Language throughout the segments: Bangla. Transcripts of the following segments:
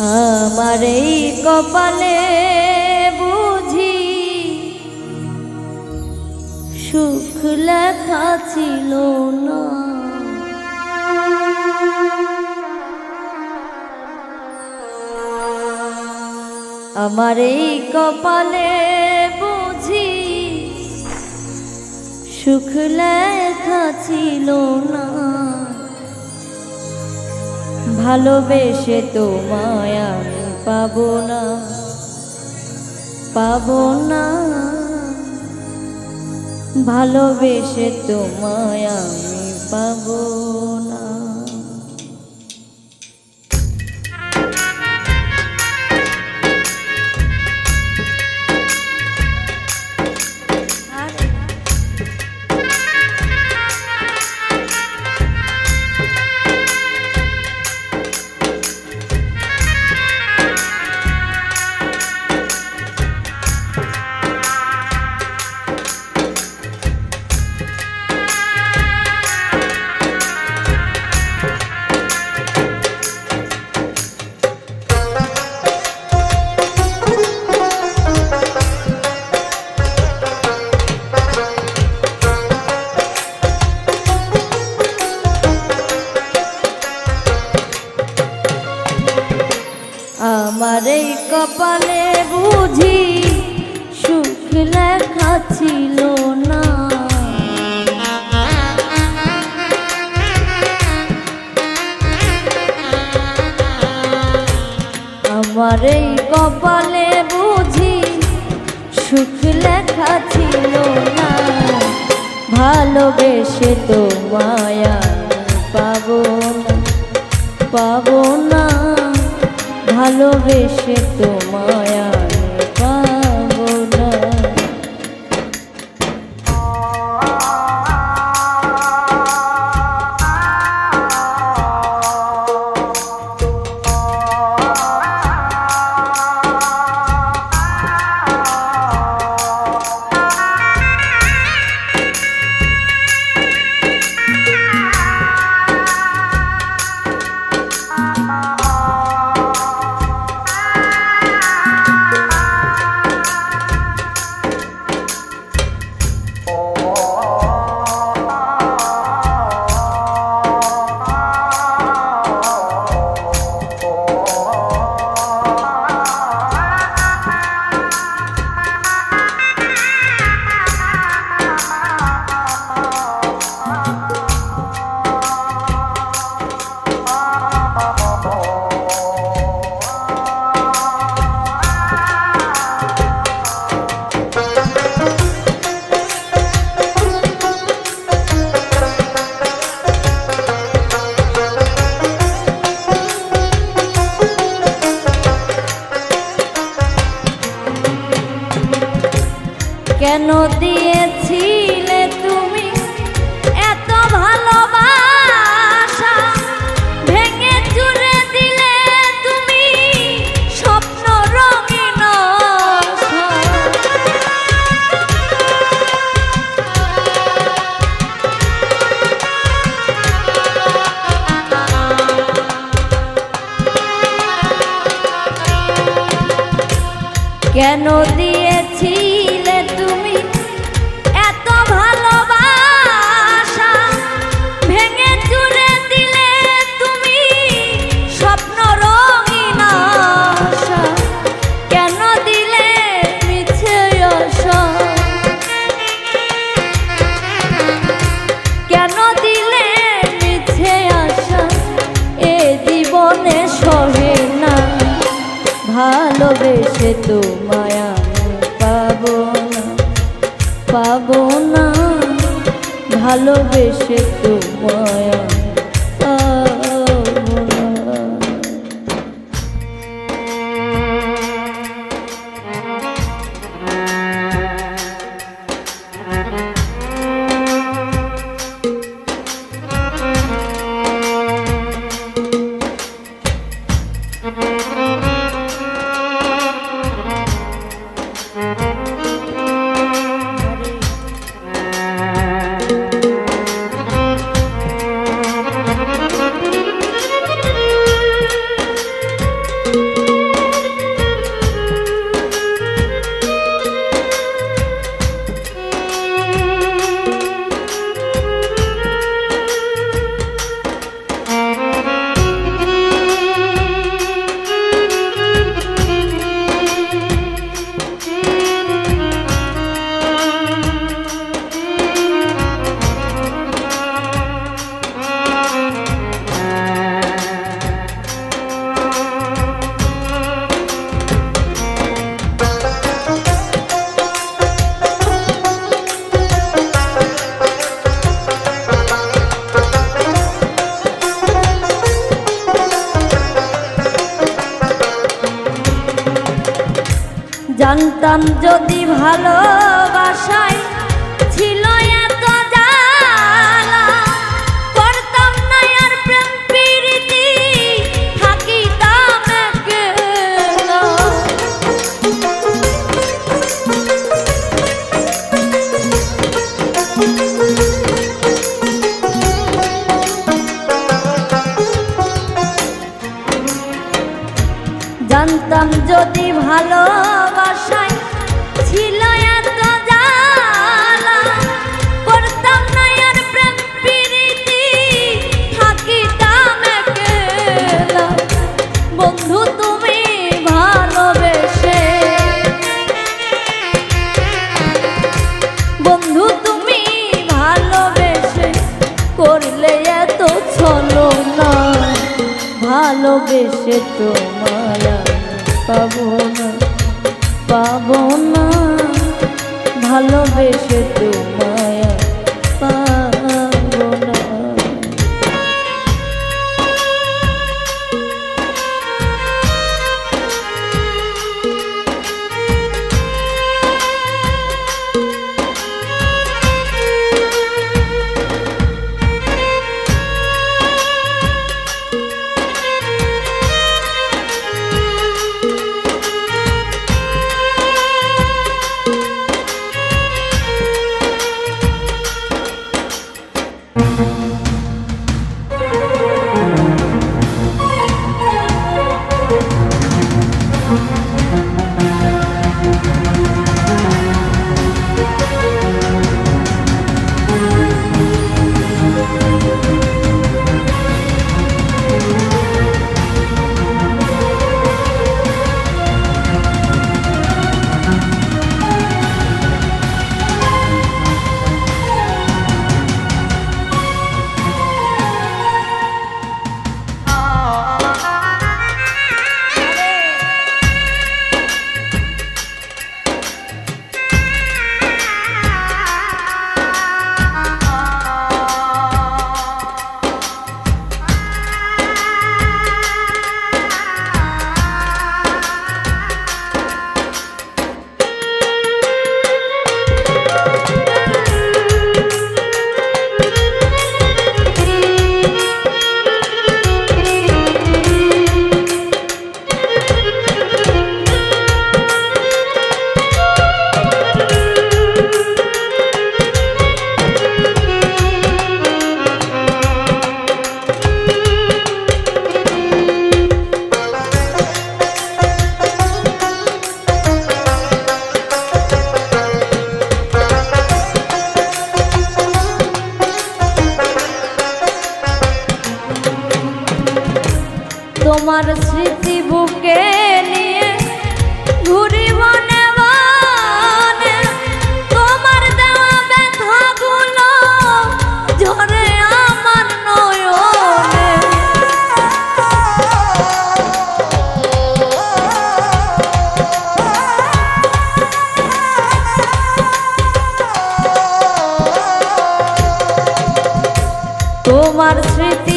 আমার এই কপালে বুঝি সুখ লেখা ছিল না। আমার এই কপালে বুঝি সুখ লেখা ছিল না। ভালোবেসে তোমায় আমি পাবো না পাব না। ভালোবেসে তোমায় আমি পাবো। কপালে বুঝি সুখ লেখা ছিল না। আমার এই কপালে বুঝি সুখ লেখা ছিল না। ভালোবেসে তো মায়া পাবো না, পাবো ভালোবেসে তো কেন দিয়েছিলে তুমি এত ভালোবাসা? ভেঙে চুরে দিলে তুমি স্বপ্ন রঙিন কেন দিয়েছিলে ভালোবেসে তো মায়া পাবো না পাবো না ভালোবেসে তোমায় জানতাম যদি ভালোবাসায় যদি ভালোবাসায় ছিল এত জ্বালা, করতাম না আর প্রেম প্রীতি, থাকিতাম একলা। বন্ধু, তুমি ভালোবেসে। বন্ধু, তুমি ভালোবেসে। করলে এত ছলো না ভালোবেসে তোমায় তোমার স্মৃতি বুকে নিয়ে ঘুরি বনে তোমার দেওয়া ঝরে আমার তোমার স্মৃতি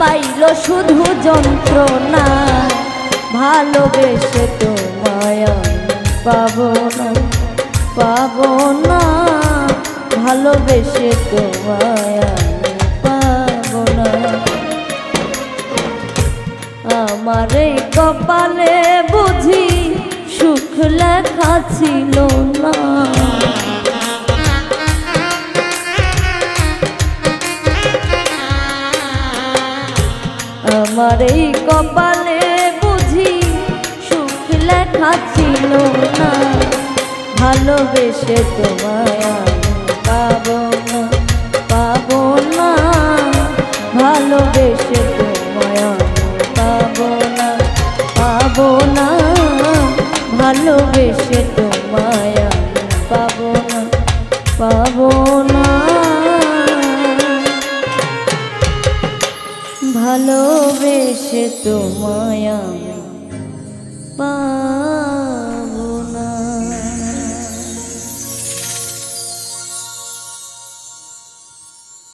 পাইল শুধু যন্ত্রণা। ভালোবেসে আমি পাবো না পাবো না। ভালোবেসে তোমায় পাবো না। আমার এই কপালে বুঝি সুখ লেখা ছিল না। আমার এই কপালে বুঝি সুখ লেখা ছিল না। ভালোবেসে তোমায় পাবো না পাবো না। ভালোবেসে তোমায় পাবো না পাবো না। ভালোবেসে